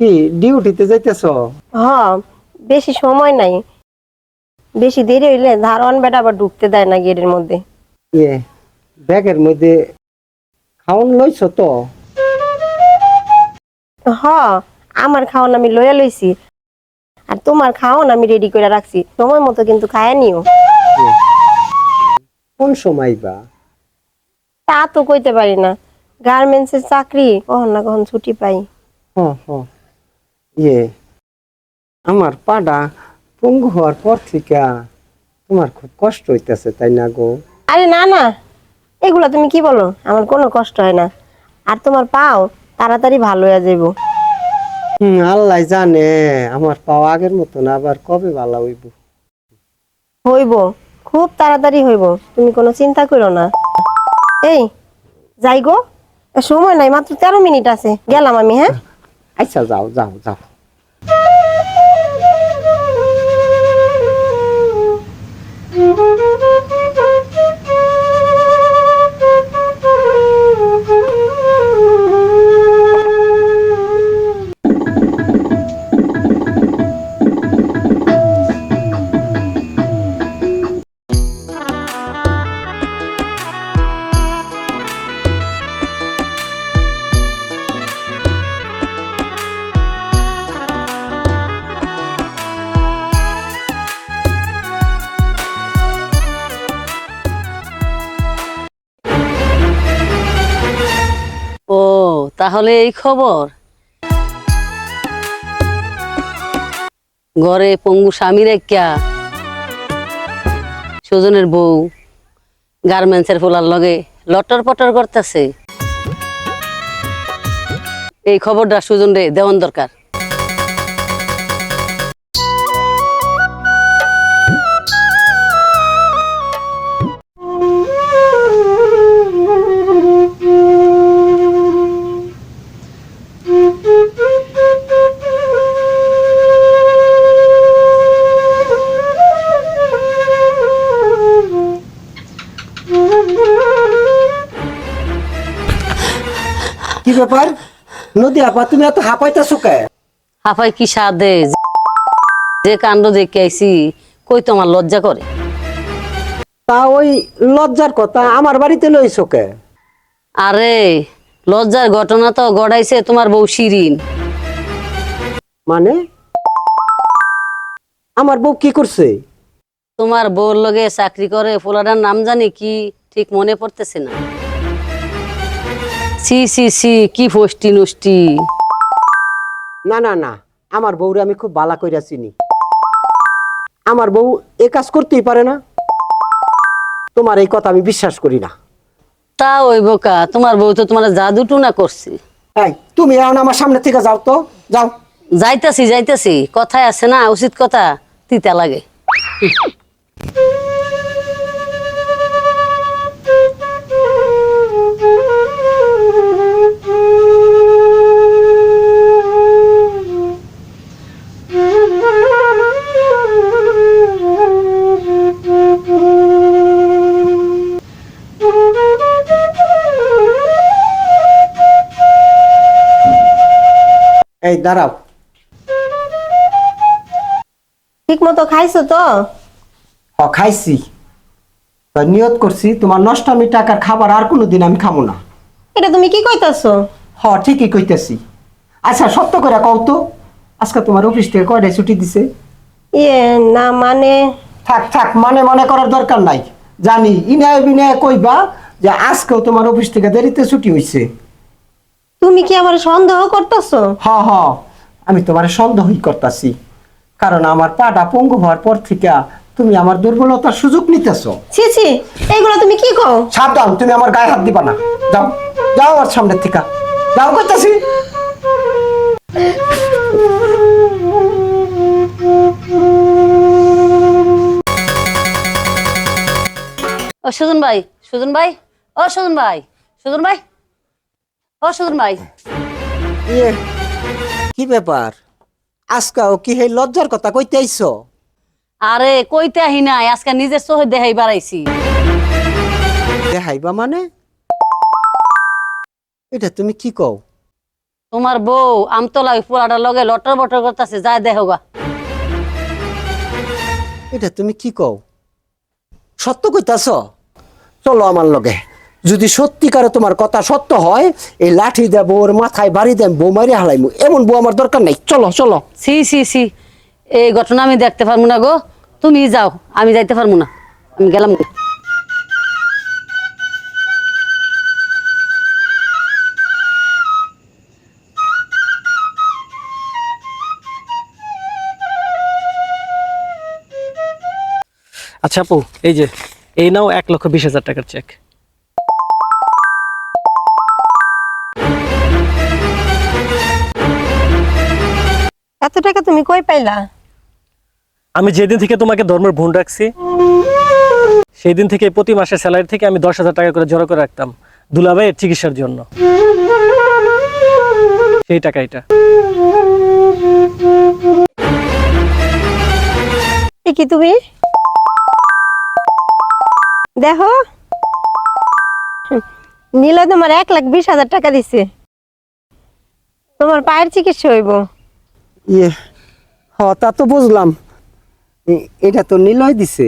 কি ডিউটিতে যাইতেছ? হ বেশি সময় নাই। বেশি দেরি হইলে ধারওয়ান বেটা আবার ঢুকতে দেয় না গেটের মধ্যে। ইয়ে ব্যাগের মধ্যে খাওন লইছ তো? হ আমার খাওয়ান আমি লইয়া লইছি। আর তোমার খাওয়ান আমি রেডি করে রাখছি। সময় মতো কিন্তু খায়া নিও। কোন সময় বা? তা তো কইতে পারি না। গার্মেন্টসের চাকরি কখন না কখন ছুটি পাই। হ হ ইয়ে আমার পাডা পঙ্গু হওয়ার পর থেকে তোমার খুব কষ্ট হইতেছে তাই না গো? আরে না না। এগুলা তুমি কি বলো? আমার কোনো কষ্ট হয় না। আর তোমার পাও তাড়াতাড়ি ভালো হয়ে যাইব। হুম আল্লাহ জানে। আমার পাও আগের মতন আবার কবে ভালো হইব? হইব। খুব তাড়াতাড়ি হইব। তুমি কোনো চিন্তা করো না। এই যাই গো সময় নাই মাত্র তেরো মিনিট আছে। গেলাম আমি হ্যাঁ? আচ্ছা যাও যাও যাও ও তাহলে এই খবর। ঘরে পঙ্গু স্বামী রেখা, সুজনের বউ, গার্মেন্টসের ফোলার লগে লটর পটর করতেছে। এই খবরটা সুজন রে দেওয়ান দরকার। ব্যাপার? নদী আপা তুমি এত হাঁপাইতেছো কে? হাফাই কি সাদে? যে কাণ্ড দেখে আইছি কই তোমার লজ্জা করে? তা ওই লজ্জার কথা আমার বাড়িতে লইছো কে? আরে লজ্জার ঘটনা তো গড়াইছে তোমার বউ শিরিন। মানে? আমার বউ কি করছে? তোমার বউর লগে চাকরি করে ফুলাটার নাম জানি কি ঠিক মনে পড়তেছে না। সি সি সি কি ফষ্টি নষ্টি? না না না আমার বউরে আমি খুব বালা কইরা চিনি। আমার বউ এ কাজ করতেই পারে না। তোমার এই কথা আমি বিশ্বাস করি না। তা ওই বোকা তোমার বউ তো তোমার জাদুটু না করছে। এই তুমি এখন আমার সামনে থেকে যাও তো যাও। যাইতাছি যাইতাছি কথায় আছে না উচিত কথা তিতা লাগে। এই দাঁড়াও। ঠিক মতো খাইছো তো? হ খাইছি। তা নিয়ত করছি তোমার নষ্ট আমি টাকার খাবার আর কোনোদিন আমি খাব না। এটা তুমি কি কইতাছো? হ ঠিকই কইতেছি। আচ্ছা সত্য করে কও তো আজকে তোমার অফিস থেকে কয়টায় ছুটি দিছে? ইয়ে না মানে। থাক থাক মানে মনে করার দরকার নাই। জানি ইনায় বিনায় কইবা যে আজকেও তোমার অফিস থেকে দেরিতে ছুটি হইছে। তুমি কি আমার সন্দেহ করতেছো? হ হ। আমি তোমার সন্দেহই করতাছি। কারণ আমার পাটা পঙ্গু হওয়ার পর থেকে তুমি আমার দুর্বলতার সুযোগ নিতেছো। ছি ছি এগুলো তুমি কি কও? সাবধান তুমি আমার গায়ে হাত দিবা না। যাও যাও আমার সামনের থেকে। যাও করতেছি ও সুজন ভাই সুজন ভাই ও সুজন ভাই সুজন ভাই। সুজন ভাই ইয়ে কি ব্যাপার? আজকাও কি সেই লজ্জার কথা কইতে আইছো? আরে কইতে আহি নাই আজকে নিজের চোখে দেখাই বাড়াইছি দেখাইবা মানে? এটা তুমি কি কও? তোমার বউ আমতলা ওই পোলাটার লগে লটর বটর করতেছে যায় দেখো গা। এটা তুমি কি কও? সত্য কইতাছ? চলো আমার লগে। যদি সত্যিকারে তোমার কথা সত্য হয় এই লাঠি দেব ওর মাথায় বাড়ি দেব বউ মারি হালাইমু। এমন বউ আমার দরকার নাই। চলো চলো। সি সি সি। এই ঘটনা আমি দেখতে পারব না গো। তুমি যাও আমি যাইতে পারব না। আমি গেলাম আচ্ছা আপু এই যে এই নাও এক লক্ষ বিশ হাজার টাকার চেক এত টাকা তুমি কই পাইলা? আমি যেদিন থেকে তোমাকে ধর্মের রাখছি সেই দিন থেকে প্রতি মাসের স্যালারি থেকে আমি দশ হাজার টাকা করে জড়ো করে রাখতাম দুলাভাইয়ের চিকিৎসার জন্য। সেই টাকা এটা। এ কি তুমি? দেখো। নীলা তোমার এক লাখ বিশ হাজার টাকা দিছে। তোমার পায়ের চিকিৎসা হইব। ইয়ে হ তা তো বুঝলাম। এটা তো নিলয় দিছে।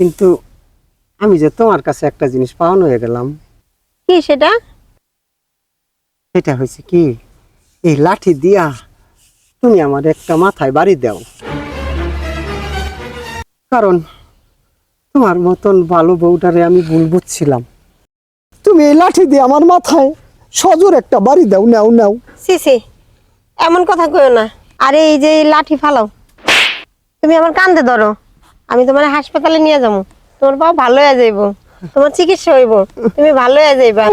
কিন্তু আমি যে তোমার কাছে একটা জিনিস পাওয়ানো হয়ে গেলাম। কি সেটা? সেটা হয়েছে কি এই লাঠি দিয়া তুমি আমার একটা মাথায় বাড়ি দাও। কারণ তোমার মতন ভালো বউটারে আমি ভুল বুঝছিলাম। তুমি এই লাঠি দিয়ে আমার মাথায় সজোর একটা বাড়ি দাও নাও নাও। সি সি এমন কথা কইও না। আরে এই যে লাঠি ফালাও। তুমি আমার কান্দে ধরো। আমি তোমার হাসপাতালে নিয়ে যাব। তোমার পাও ভালো হয়ে যাইব। তোমার চিকিৎসা হইব। তুমি ভালো হয়ে যাইবা।